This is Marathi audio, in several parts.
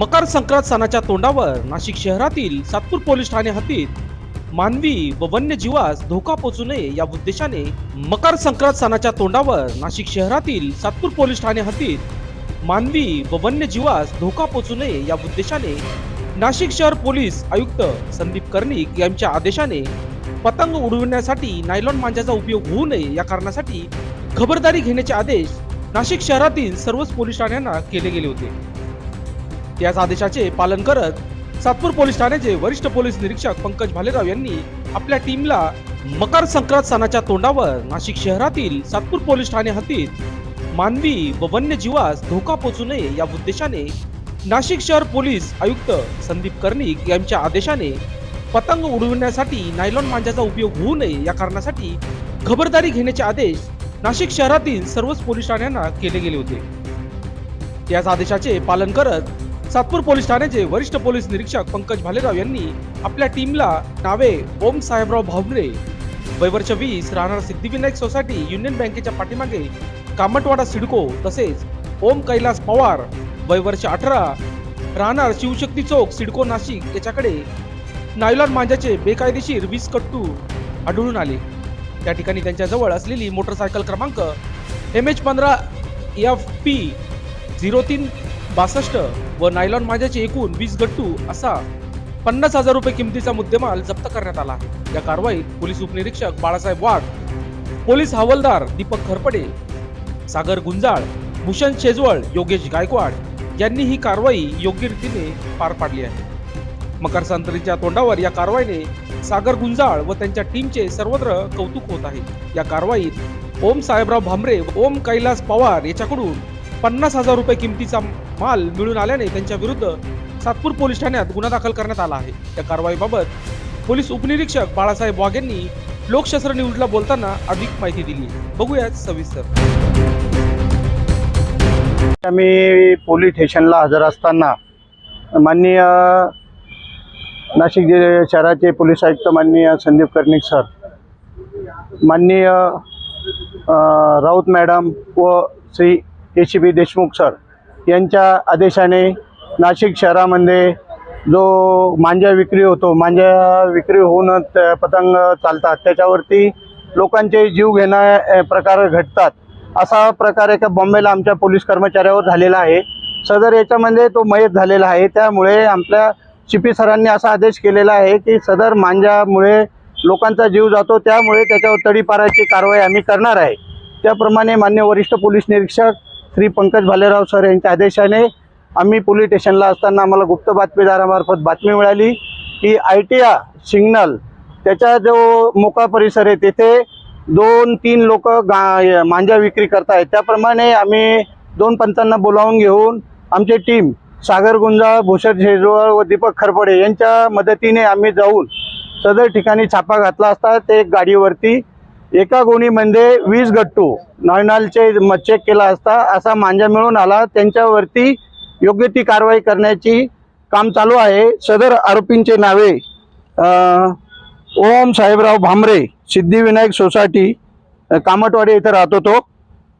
मकर संक्रांत सणाच्या तोंडावर नाशिक शहरातील सातपूर पोलीस ठाणे हद्दीत मानवी व वन्यजीवास धोका पोचू नये या उद्देशाने मकर संक्रांत सणाच्या तोंडावर नाशिक शहरातील सातपूर पोलीस ठाणे हद्दीत मानवी व वन्यजीवास धोका पोचू नये या उद्देशाने नाशिक शहर पोलीस आयुक्त संदीप कर्णिक यांच्या आदेशाने पतंग उडविण्यासाठी नायलॉन मांजाचा उपयोग होऊ नये या कारणासाठी खबरदारी घेण्याचे आदेश नाशिक शहरातील सर्वच पोलीस ठाण्यांना केले गेले होते. त्याच आदेशाचे पालन करत सातपूर पोलीस ठाण्याचे वरिष्ठ पोलीस निरीक्षक पंकज भालेराव यांनी आपल्या टीमला मकर संक्रांत सणाच्या तोंडावर नाशिक शहरातील सातपूर पोलीस ठाणे हद्दीत मानवी व वन्यजीवास धोका पोचू नये या उद्देशाने नाशिक शहर पोलीस आयुक्त संदीप कर्णिक यांच्या आदेशाने पतंग उडविण्यासाठी नायलॉन मांजाचा उपयोग होऊ नये या कारणासाठी खबरदारी घेण्याचे आदेश नाशिक शहरातील सर्वच पोलीस ठाण्यांना केले गेले होते. त्याच आदेशाचे पालन करत सातपूर पोलीस ठाण्याचे वरिष्ठ पोलीस निरीक्षक पंकज भालेराव यांनी आपल्या टीमला नावे ओम साहेबराव भावरे वयवर्ष वीस राहणार सिद्धिविनायक सोसायटी युनियन बँकेच्या पाठीमागे कामटवाडा सिडको तसेच ओम कैलास पवार वयवर्ष अठरा राहणार शिवशक्ती चौक सिडको नाशिक याच्याकडे नायलॉन मांजाचे बेकायदेशीर वीस कट्टू आढळून आले. त्या ठिकाणी त्यांच्याजवळ असलेली मोटरसायकल क्रमांक एम एच पंधरा एफ पी झिरो तीन बासष्ट व नायलॉन माझ्याचे एकूण वीस गट्टू असा पन्नास हजार रुपये किमतीचा मुद्देमाल जप्त करण्यात आला. या कारवाईत पोलीस उपनिरीक्षक बाळासाहेब वाघ पोलीस हवालदार दीपक खरपडे सागर गुंजाळ भूषण शेजवळ योगेश गायकवाड यांनी ही कारवाई योग्य रीतीने पार पाडली आहे. मकर संक्रांतीच्या तोंडावर या कारवाईने सागर गुंजाळ व त्यांच्या टीमचे सर्वत्र कौतुक होत आहे. या कारवाईत ओम साहेबराव भामरे ओम कैलास पवार याच्याकडून पन्नास हजार रुपये किमतीचा माल मिळून आल्याने त्यांच्या विरुद्ध सातपूर पोलीस ठाण्यात गुन्हा दाखल करण्यात आला आहे. या कारवाईबाबत पोलीस उपनिरीक्षक बाळासाहेब वाघ यांनी लोकशास्त्र न्यूजला बोलताना अधिक माहिती दिली. बघूयात सविस्तर. आम्ही पोलीस स्टेशनला हजर असताना माननीय नाशिक जिल्हे शहराचे पोलीस आयुक्त माननीय संदीप कर्णिक सर माननीय राऊत मॅडम व Shri A C B Deshmukh sir यांच्या आदेशाने नाशिक शहरामध्ये जो मांजा विक्री होतो मांजा विक्री होऊन पतंग चालतात त्याच्यावरती लोकांचे जीव घेणं प्रकार घडतात. असा प्रकार एका बॉम्बेला आमच्या पोलीस कर्मचाऱ्यावर झालेला आहे. सदर याच्यामध्ये तो मयत झालेला आहे. त्यामुळे आपल्या शिपी सरांनी असा आदेश केलेला आहे की सदर मांजामुळे लोकांचा जीव जातो त्यामुळे त्याच्यावर तडीपाराची कारवाई आम्ही करणार आहे. त्याप्रमाणे मान्य वरिष्ठ पोलीस निरीक्षक श्री पंकज भालेराव सर यांच्या आदेशाने आम्ही पोलीस स्टेशनला असताना आम्हाला गुप्त बातमीदारामार्फत बातमी मिळाली. की आय टी आर सिग्नल त्याचा जो मोकळा परिसर आहे तेथे दोन तीन लोक गा मांजा विक्री करतायत. त्याप्रमाणे आम्ही दोन पंचांना बोलावून घेऊन आमची टीम सागर गुंजाळ भूषण शेजवळ व दीपक खरपडे यांच्या मदतीने आम्ही जाऊन सदर ठिकाणी छापा घातला असता ते गाडीवरती एका गोणीमध्ये वीस गट्टू नॉयनॉलचे चेक केला असता असा मांजा मिळून आला. त्यांच्यावरती योग्य ती कारवाई करण्याची काम चालू आहे. सदर आरोपींचे नावे ओम साहेबराव भामरे सिद्धिविनायक सोसायटी कामटवाडी इथं राहतो तो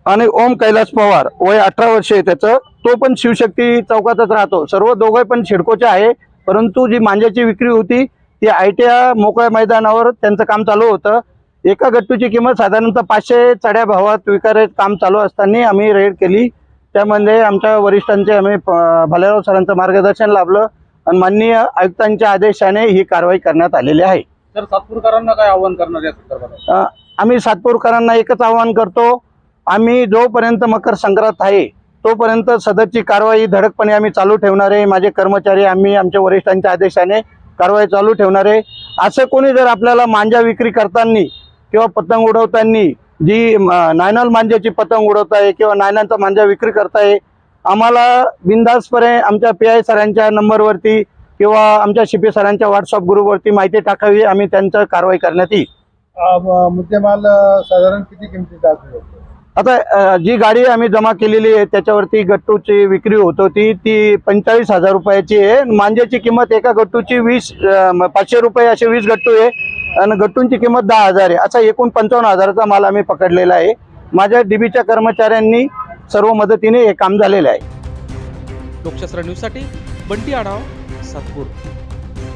आणि ओम कैलास पवार वय अठरा वर्ष आहे त्याचं. तो पण शिवशक्ती चौकातच राहतो. सर्व दोघे पण शिडकोचे आहे. परंतु जी मांजाची विक्री होती ती आय टी मोकळ्या मैदानावर त्यांचं काम चालू होतं. एका गट्टूची किंमत साधारणतः पाचशे चढ्या भावात विकायचं काम चालू असताना आम्ही रेड केली. त्यामध्ये आमच्या वरिष्ठांचे आम्ही भालेराव सरांचं मार्गदर्शन लाभलं आणि माननीय आयुक्तांच्या आदेशाने ही कारवाई करण्यात आलेली आहे. तर सातपूरकरांना काय आव्हान करणार या संदर्भात? अ, आम्ही सातपूरकरांना एकच आवाहन करतो. आम्ही जोपर्यंत मकर संक्रांत आहे तोपर्यंत सदरची कारवाई धडकपणे आम्ही चालू ठेवणार आहे. माझे कर्मचारी आम्ही आमच्या वरिष्ठांच्या आदेशाने कारवाई चालू ठेवणार आहे. असं कोणी जर आपल्याला मांजा विक्री करताना किंवा पतंग उडवताना जी नायनॉल मांजाची पतंग उडवत आहे किंवा नायनांचा मांजा विक्री करताय आम्हाला बिंदासपणे आमच्या पी आय सरांच्या नंबरवरती किंवा आमच्या सी पी सरांच्या व्हॉट्सअप ग्रुपवरती माहिती टाकावी आम्ही त्यांचं कारवाई करण्यात येईल. मुद्देमाल साधारण किती किमतीचा आता जी गाडी आम्ही जमा केलेली आहे त्याच्यावरती गट्टूची विक्री होत होती ती पंचेचाळीस हजार रुपयाची आहे. मांज्याची किंमत एका गट्टूची वीस पाचशे रुपये असे वीस गट्टू आहे. आणि गट्टूंची किंमत दहा हजार आहे. असा एकूण पंचावन्न हजाराचा माल आम्ही पकडलेला आहे. माझ्या डीबीच्या कर्मचाऱ्यांनी सर्व मदतीने हे काम झालेलं आहे. लोकशास्त्र न्यूजसाठी बंटी आढाव सातपूर.